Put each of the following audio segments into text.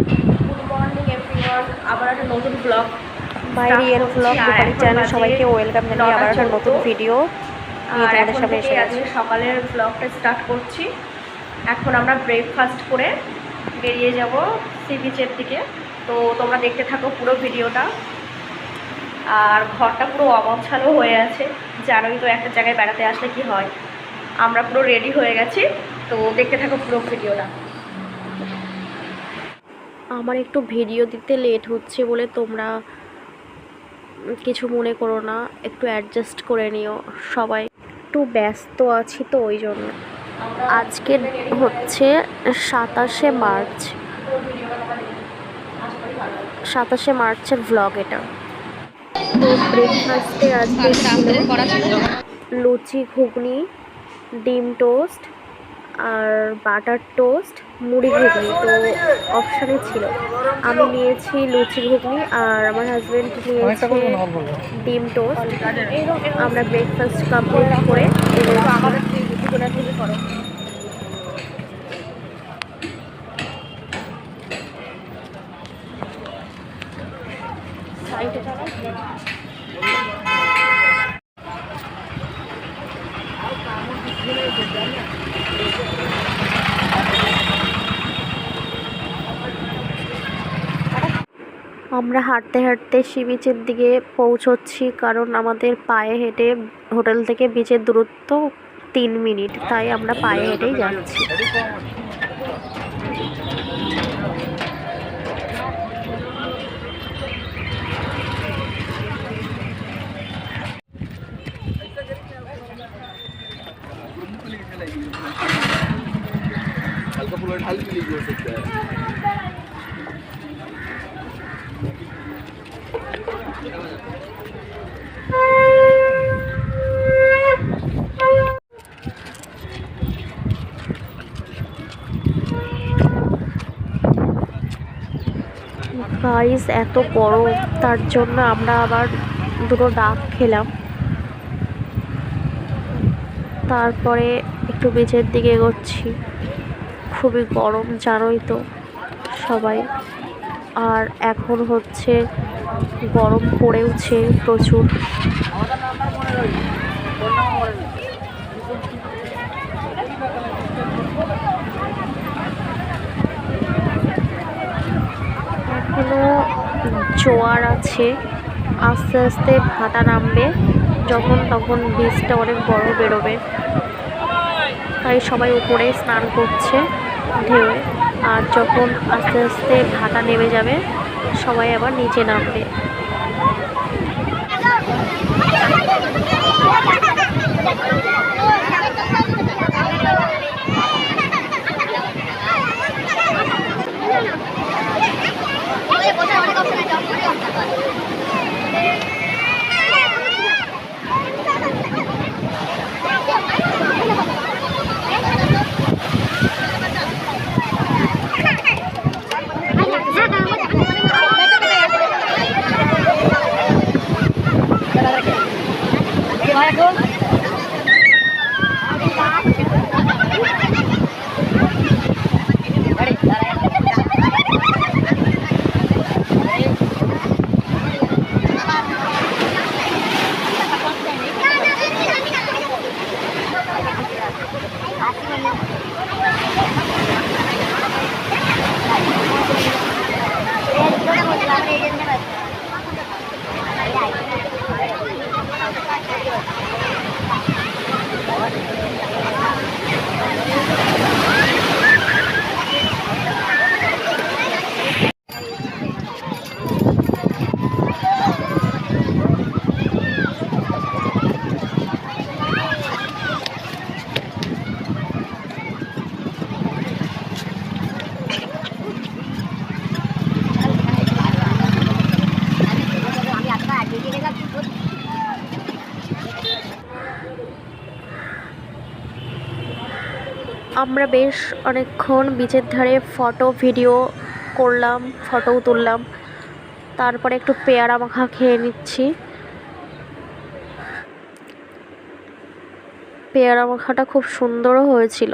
Good morning everyone আবার একটা নতুন blog my real blog Rupali channel সবাইকে ওয়েলকাম জানিয়ে আবার একটা নতুন ভিডিও তোমাদের সামনে এসে আজকে সকালের ব্লগটা স্টার্ট করছি। এখন আমরা ব্রেকফাস্ট করে বেরিয়ে যাব সি বিচের দিকে। তো তোমরা দেখতে থাকো পুরো ভিডিওটা আর ঘরটা পুরো অগোছালো হয়ে আছে। জানোই তো একটা জায়গায় বেড়াতে আসলে কি হয়। আমরা পুরো রেডি হয়ে গেছি। তো দেখতে থাকো পুরো ভিডিওটা আমার একটু ভিডিও দিতে লেট হচ্ছে বলে তোমরা কিছু মনে করো না, একটু অ্যাডজাস্ট করে নিও সবাই। একটু ব্যস্ত আছি তো ওই জন্য। আজকে হচ্ছে সাতাশে মার্চ। সাতাশে মার্চের ভ্লগ এটা। তো ব্রেকফাস্টে আজকে লুচি, ঘুগনি, ডিম টোস্ট আর বাটার টোস্ট মুড়ি ঘুগনি তো অপশানে ছিল। আমি নিয়েছি লুচি ঘুগনি আর আমার হাজব্যান্ড নিয়েছে ডিম টোস্ট আমরা ব্রেকফাস্ট কমপ্লিট করে এগোচ্ছি। আমরা হাঁটতে হাঁটতে সি বিচের দিকে পৌঁছচ্ছি কারণ আমাদের পায়ে হেঁটে হোটেল থেকে বিচের দূরত্ব তিন মিনিট তাই আমরা পায়ে হেঁটেই যাচ্ছি हल्का फुल्का ढाल भी लीजिए हो सकता है গাইস এত গরম, তার জন্য আমরা আবার দুটো ডাক খেলাম। তারপরে একটু বিচের দিকে এগোচ্ছি। খুবই গরম, জানোই তো সবাই। আর এখন হচ্ছে গরম পড়েওছে প্রচুর। এখনও জোয়ার আছে। আস্তে আস্তে ভাটা নামবে। যখন তখন বীজটা অনেক বড় বেরোবে। তাই সবাই উপরে স্নান করছে ঢেউয়ে। আর যখন আস্তে আস্তে ভাটা নেমে যাবে সবাই আবার নিচে নামবে। 不行。了 আমরা বেশ অনেকক্ষণ বিচের ধারে ফটো ভিডিও করলাম ফটোও তুললাম। তারপরে একটু পেয়ারা মাখা খেয়ে নিচ্ছি। পেয়ারা মাখাটা খুব সুন্দরও হয়েছিল।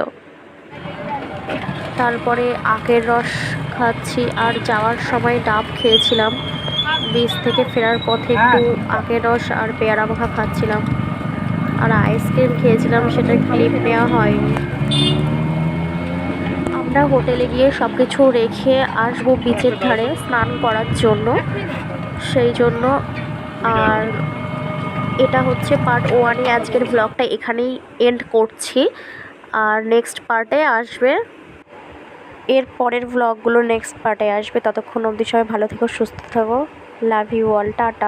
তারপরে আখের রস খাচ্ছি আর যাওয়ার সময় ডাব খেয়েছিলাম। বীজ থেকে ফেরার পথে একটু আখের রস আর পেয়ারা মাখা খাচ্ছিলাম। আর আইসক্রিম খেয়েছিলাম, সেটা ক্লিপ নেওয়া হয়নি। আমরা হোটেলে গিয়ে সব কিছু রেখে আসব বিচের ধারে স্নান করার জন্য। সেই জন্য আর এটা হচ্ছে পার্ট ওয়ানে আজকের ব্লগটা এখানেই এন্ড করছি। আর নেক্সট পার্টে আসবে। এর পরের ব্লগগুলো নেক্সট পার্টে আসবে। ততক্ষণ অবধি সবাই ভালো থেকো, সুস্থ থাকো। Love you all tata